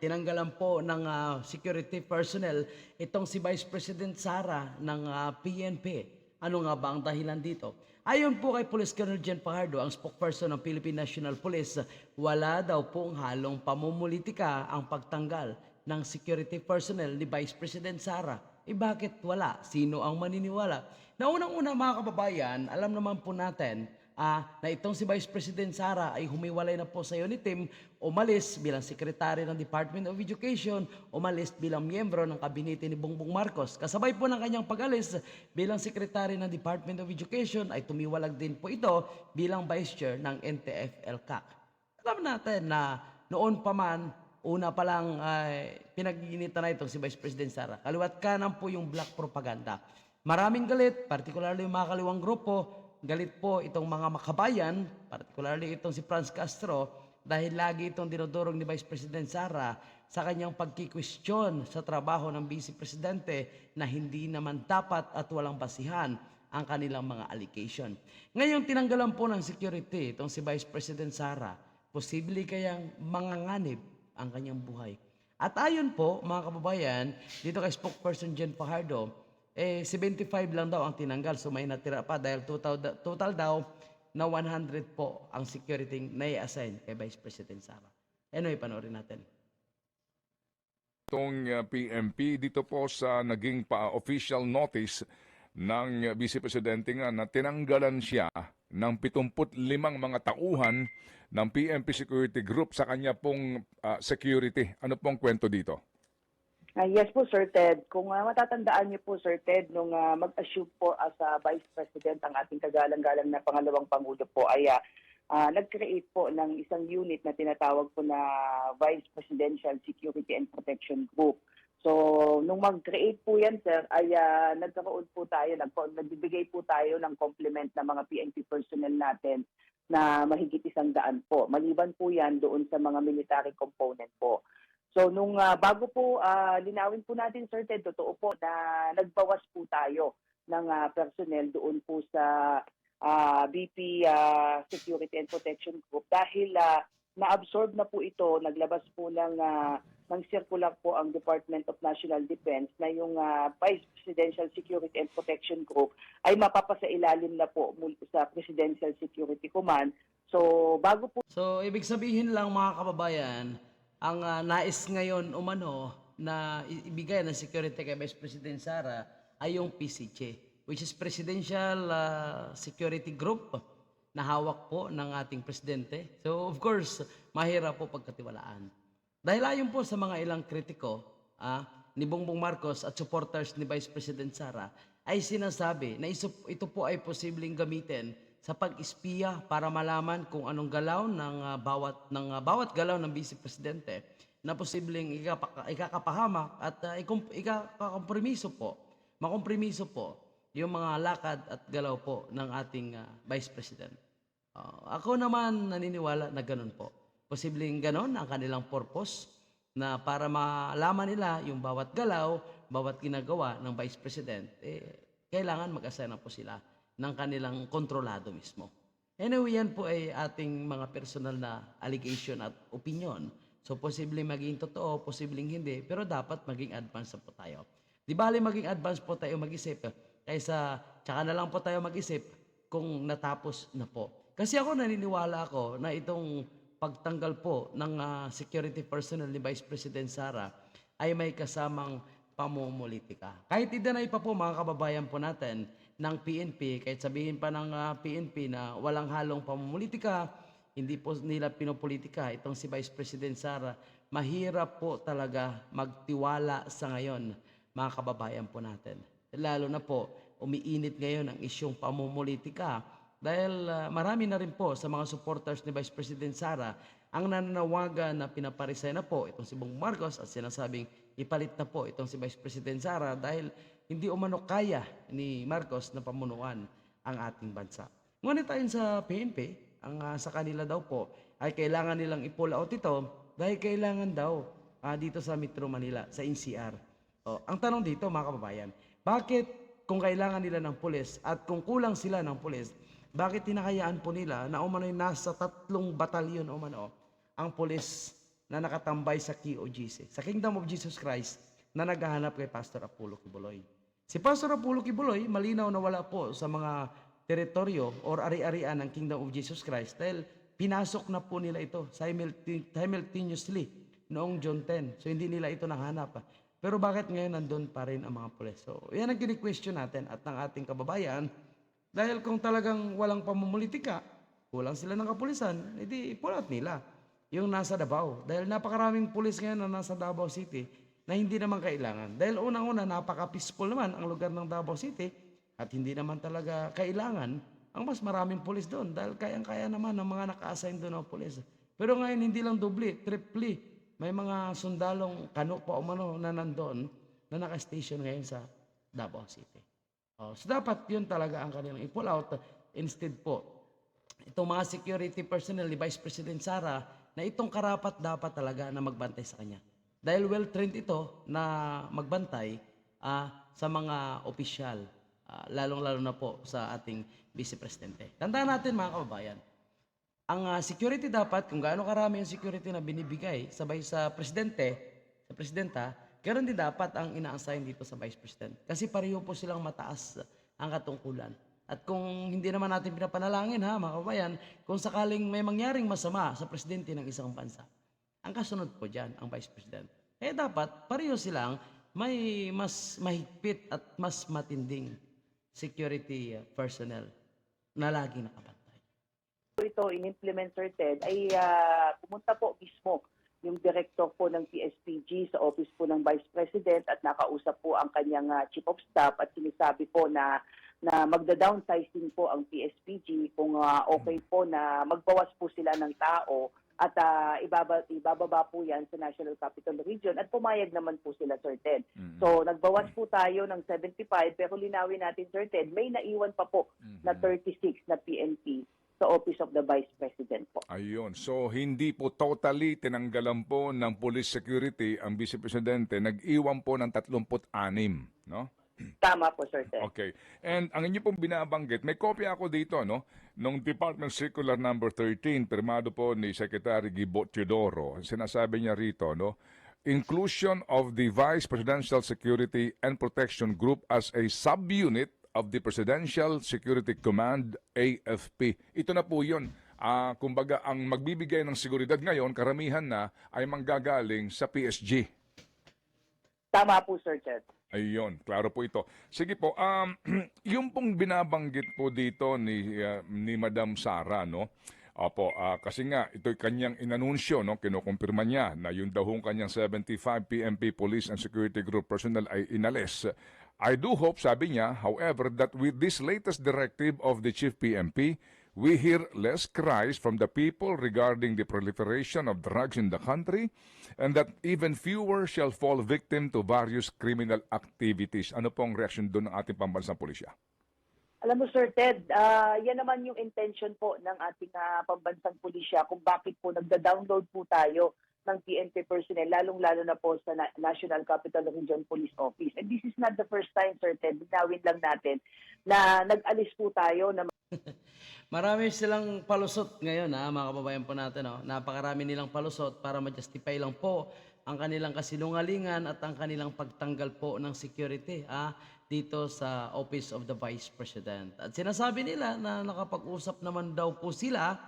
tinanggalan po ng ah, security personnel itong si Vice President Sara ng ah, PNP. Ano nga ba ang dahilan dito? Ayon po kay Police Colonel Jen Fajardo, ang spokesperson ng Philippine National Police, wala daw pong halong pamumulitika ang pagtanggal ng security personnel ni Vice President Sara. Eh bakit wala? Sino ang maniniwala? Na unang-una mga kababayan, alam naman po natin ah, na itong si Vice President Sara ay humiwalay na po sa Unitim, umalis bilang sekretary ng Department of Education, umalis bilang miyembro ng kabinete ni Bongbong Marcos. Kasabay po ng kanyang pag-alis bilang sekretary ng Department of Education ay tumiwalag din po ito bilang vice chair ng NTF-ELCAC. Alam natin na noon pa man, una pa lang ay pinag-iinitan na itong si Vice President Sara. Kaliwat kanan po yung black propaganda. Maraming galit, particularly yung mga kaliwang grupo, galit po itong mga makabayan, particularly itong si Franz Castro, dahil lagi itong dinudurog ni Vice President Sara sa kanyang pagkikwestiyon sa trabaho ng Vice Presidente na hindi naman dapat at walang basihan ang kanilang mga allegation. Ngayon, tinanggalan po ng security itong si Vice President Sara. Posible kayang manganganib ang kanyang buhay. At ayon po, mga kababayan, dito kay spokesperson Jen Fajardo, eh, 75 lang daw ang tinanggal, so may natira pa dahil total, total daw na 100 po ang security na i-assign kay Vice President Sara. Anyway, panoorin natin. itong uh, PMP dito po sa naging pa-official notice ng uh, Vice Presidente nga na tinanggalan siya ng 75 mga tauhan ng PMP Security Group sa kanya pong uh, security. Ano pong kwento dito? Ah, yes po, Sir Ted. Kung ah, matatandaan niyo po, Sir Ted, nung ah, mag-assume po as a Vice President ang ating kagalang-galang na pangalawang Pangulo po ay ah, ah, nag-create po ng isang unit na tinatawag po na Vice Presidential Security and Protection Group. So, nung mag-create po yan, sir, ay ah, nagkaroon po tayo, nag nagbibigay po tayo ng complement ng mga PNP personnel natin na mahigit isang daan po. Maliban po yan doon sa mga military component po. So nung ah, bago po ah, linawin po natin Sir Ted, totoo po na nagbawas po tayo ng ah, personnel doon po sa ah, BP ah, Security and Protection Group dahil ah, na-absorb na po ito, naglabas po ng ah, ng circular po ang Department of National Defense na yung ah, Vice Presidential Security and Protection Group ay mapapasailalim na po sa Presidential Security Command. So bago po So, ibig sabihin lang mga kababayan, ang ah, nais ngayon umano na ibigay ng security kay Vice President Sara ay yung PCC, which is Presidential ah, Security Group na hawak po ng ating presidente. So, of course, mahirap po pagkatiwalaan. Dahil ayon po sa mga ilang kritiko ah, ni Bongbong Marcos at supporters ni Vice President Sara, ay sinasabi na ito po ay posibleng gamitin sa pag-espiya para malaman kung anong galaw ng ah, bawat ng ah, bawat galaw ng Vice Presidente na posibleng ikapa- ikakapahamak at uh, ikakakompromiso po, makompromiso po yung mga lakad at galaw po ng ating ah, Vice President. Ah, ako naman naniniwala na ganun po. Posibleng ganun ang kanilang purpose na para malaman nila yung bawat galaw, bawat ginagawa ng Vice President, eh, kailangan mag-assign po sila ng kanilang kontrolado mismo. Anyway, yan po ay ating mga personal na allegation at opinion. So, posibleng maging totoo, posibleng hindi, pero dapat maging advance po tayo. Di bali maging advance po tayo mag-isip, kaysa tsaka na lang po tayo mag-isip kung natapos na po. Kasi ako naniniwala ako na itong pagtanggal po ng ah, security personnel ni Vice President Sara ay may kasamang pamumulitika. Kahit idanay pa po mga kababayan po natin ng PNP, kahit sabihin pa ng ah, PNP na walang halong pamumulitika, hindi po nila pinopolitika itong si Vice President Sara, mahirap po talaga magtiwala sa ngayon mga kababayan po natin. Lalo na po, umiinit ngayon ang isyong pamumulitika dahil ah, marami na rin po sa mga supporters ni Vice President Sara ang nananawagan na pinaparisay na po itong si Bong Marcos at sinasabing ipalit na po itong si Vice President Sara dahil hindi umano kaya ni Marcos na pamunuan ang ating bansa. Ngunit ayon sa PNP, ang ah, sa kanila daw po ay kailangan nilang i-pull out ito dahil kailangan daw ah, dito sa Metro Manila, sa NCR. O, ang tanong dito mga kababayan, bakit kung kailangan nila ng pulis at kung kulang sila ng pulis, bakit tinakayaan po nila na umano'y nasa tatlong batalyon umano ang pulis na nakatambay sa KOGC, sa Kingdom of Jesus Christ, na naghahanap kay Pastor Apollo Kibuloy. Si Pastor Apollo Kibuloy, malinaw na wala po sa mga teritoryo or ari-arian ng Kingdom of Jesus Christ dahil pinasok na po nila ito simultaneously noong John 10. So hindi nila ito nahanap. Pero bakit ngayon nandun pa rin ang mga pulis? So yan ang kini-question natin at ng ating kababayan dahil kung talagang walang pamumulitika, kulang sila ng kapulisan, edi pull out nila yung nasa Davao. Dahil napakaraming pulis ngayon na nasa Davao City na hindi naman kailangan. Dahil unang-una, napaka-peaceful naman ang lugar ng Davao City at hindi naman talaga kailangan ang mas maraming pulis doon dahil kayang-kaya naman ng mga naka-assign doon ng pulis. Pero ngayon, hindi lang dubli, tripli. May mga sundalong kano pa umano na nandoon na naka-station ngayon sa Davao City. Oh, so dapat yun talaga ang kanilang i-pull out. Instead po, itong mga security personnel ni Vice President Sara na itong karapat dapat talaga na magbantay sa kanya. Dahil well-trained ito na magbantay ah, sa mga opisyal, ah, lalong-lalo na po sa ating Vice Presidente. Tandaan natin mga kababayan, ang ah, security dapat, kung gaano karami ang security na binibigay sabay sa presidente, sa presidenta, ganoon din dapat ang ina-assign dito sa vice president. Kasi pareho po silang mataas ang katungkulan. At kung hindi naman natin pinapanalangin ha, mga kababayan, kung sakaling may mangyaring masama sa presidente ng isang bansa, ang kasunod po dyan, ang vice president. Eh dapat, pareho silang may mas mahigpit at mas matinding security uh, personnel na laging nakabantay. po ito in-implement Sir Ted ay ah, pumunta po mismo yung director po ng PSPG sa office po ng Vice President at nakausap po ang kanyang ah, Chief of Staff at sinasabi po na na magda-downsizing po ang PSPG kung ah, okay po na magbawas po sila ng tao at ah, ibaba, ibababa po yan sa National Capital Region at pumayag naman po sila Sir Ted. So nagbawas po tayo ng 75 pero linawin natin Sir Ted, may naiwan pa po na 36 na PNP sa Office of the Vice President po. Ayun. So, hindi po totally tinanggalan po ng police security ang Vice Presidente. Nag-iwan po ng 36, no? Tama po, Sir Ted. Okay. And ang inyo pong binabanggit, may kopya ako dito, no? Nung Department Circular number 13, pirmado po ni Secretary Gibo Teodoro. Sinasabi niya rito, no? Inclusion of the Vice Presidential Security and Protection Group as a subunit of the Presidential Security Command, AFP. Ito na po yun. Ah, kumbaga, ang magbibigay ng seguridad ngayon, karamihan na, ay manggagaling sa PSG. Tama po, Sir Ted. Ayun, klaro po ito. Sige po, um, yung pong binabanggit po dito ni, uh, ni Madam Sara, no? Opo, ah, kasi nga, ito'y kanyang inanunsyo, no? Kinukumpirma niya na yung daw hong kanyang 75 PMP Police and Security Group personnel ay inalis. I do hope, sabi niya, however, that with this latest directive of the Chief PMP, we hear less cries from the people regarding the proliferation of drugs in the country and that even fewer shall fall victim to various criminal activities. Ano pong reaction doon ng ating pambansang pulisya? Alam mo, Sir Ted, ah, yan naman yung intention po ng ating ah, pambansang pulisya kung bakit po nagda-download po tayo ng PNP personnel, lalong-lalo na po sa Na- National Capital Region Police Office. And this is not the first time, Sir Ted, binawin lang natin na nag-alis po tayo na Marami silang palusot ngayon ha, mga kababayan po natin. Oh. Napakarami nilang palusot para ma-justify lang po ang kanilang kasinungalingan at ang kanilang pagtanggal po ng security ha, dito sa Office of the Vice President. At sinasabi nila na nakapag-usap naman daw po sila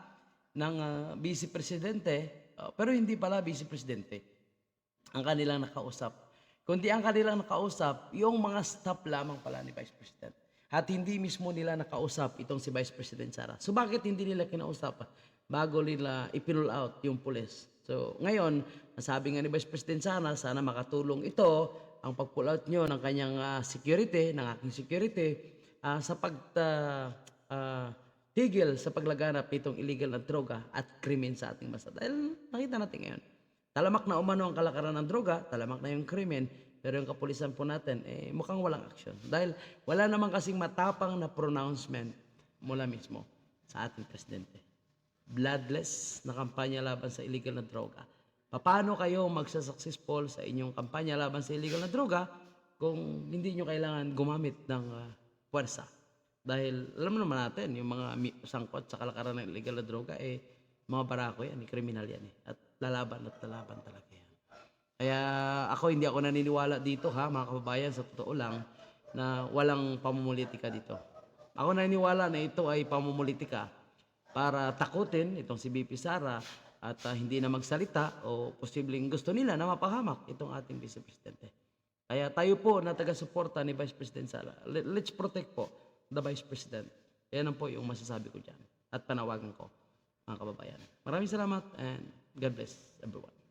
ng ah, Vice Presidente, ah, pero hindi pala Vice Presidente ang kanilang nakausap. Kundi ang kanilang nakausap, yung mga staff lamang pala ni Vice President. At hindi mismo nila nakausap itong si Vice President Sara. So bakit hindi nila kinausap bago nila ipinul out yung pulis? So ngayon, nasabi nga ni Vice President Sara, sana makatulong ito ang pag-pull out nyo ng kanyang ah, security, ng aking security, ah, sa pag ah, ah, tigil sa paglaganap nitong illegal na droga at krimen sa ating bansa. Dahil nakita natin ngayon, talamak na umano ang kalakaran ng droga, talamak na yung krimen, pero yung kapulisan po natin, eh, mukhang walang aksyon. Dahil wala naman kasing matapang na pronouncement mula mismo sa ating presidente. Bloodless na kampanya laban sa illegal na droga. Paano kayo magsa-successful sa inyong kampanya laban sa illegal na droga kung hindi nyo kailangan gumamit ng ah, puwersa? Dahil alam naman natin, yung mga sangkot sa kalakaran ng illegal na droga, eh, mga barako yan, eh, kriminal yan. Eh. At lalaban at lalaban talaga yan. Kaya ako hindi ako naniniwala dito ha mga kababayan sa totoo lang na walang pamumulitika dito. Ako naniniwala na ito ay pamumulitika para takutin itong si BP Sara at ah, hindi na magsalita o posibleng gusto nila na mapahamak itong ating Vice Presidente. Kaya tayo po na taga-suporta ni Vice President Sara, le- let's protect po the Vice President. Yan ang po yung masasabi ko dyan at panawagan ko mga kababayan. Maraming salamat and God bless everyone.